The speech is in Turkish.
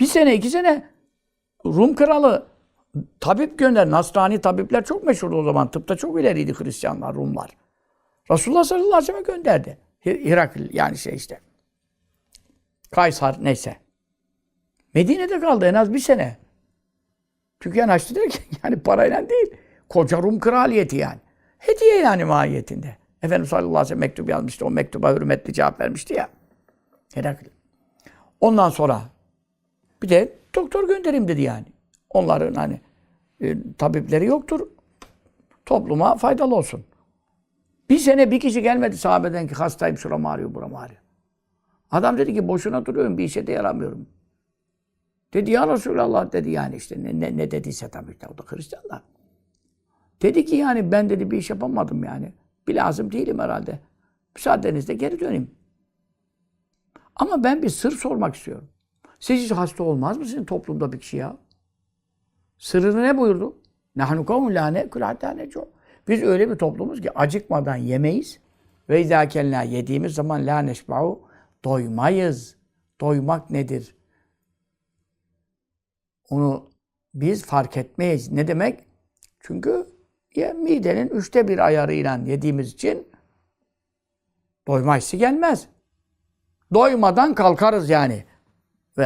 Bir sene, iki sene Rum kralı tabip gönder. Nasrani tabipler çok meşhurdu o zaman. Tıpta çok ileriydi Hristiyanlar, Rumlar. Resulullah sallallahu aleyhi ve sellem gönderdi. Hi- Hirakl yani şey işte. Kaysar neyse. Medine'de kaldı en az bir sene. Dükkan açtı derken yani parayla değil. Koca Rum kraliyeti yani. Hediye yani mahiyetinde. Efendimiz sallallahu aleyhi ve sellem mektup yazmıştı. O mektuba hürmetli cevap vermişti ya. Herakl. Ondan sonra bir de doktor göndereyim dedi yani. Onların hani e, tabipleri yoktur. Topluma faydalı olsun. Bir sene bir kişi gelmedi sahabeden ki hastayım şuram ağrıyor buram ağrıyor. Adam dedi ki boşuna duruyorum bir işe de yaramıyorum. Dedi ya Resulallah dedi yani işte ne, ne, ne dediyse tabii ki o da Hristiyanlar. Dedi ki yani ben dedi bir iş yapamadım yani. Bir lazım değilim herhalde. Müsaadenizle geri döneyim. Ama ben bir sır sormak istiyorum. Siz hiç hasta olmaz mısınız toplumda bir kişi ya? Sırrını ne buyurdu? Nahnu kavmun la nekul hatta. Biz öyle bir toplumuz ki acıkmadan yemeyiz. Ve izâ kellâ yediğimiz zaman la neşba'u doymayız. Doymak nedir? Onu biz fark etmeyiz. Ne demek? Çünkü ya midenin üçte bir ayarıyla yediğimiz için doyma hissi gelmez. Doymadan kalkarız yani.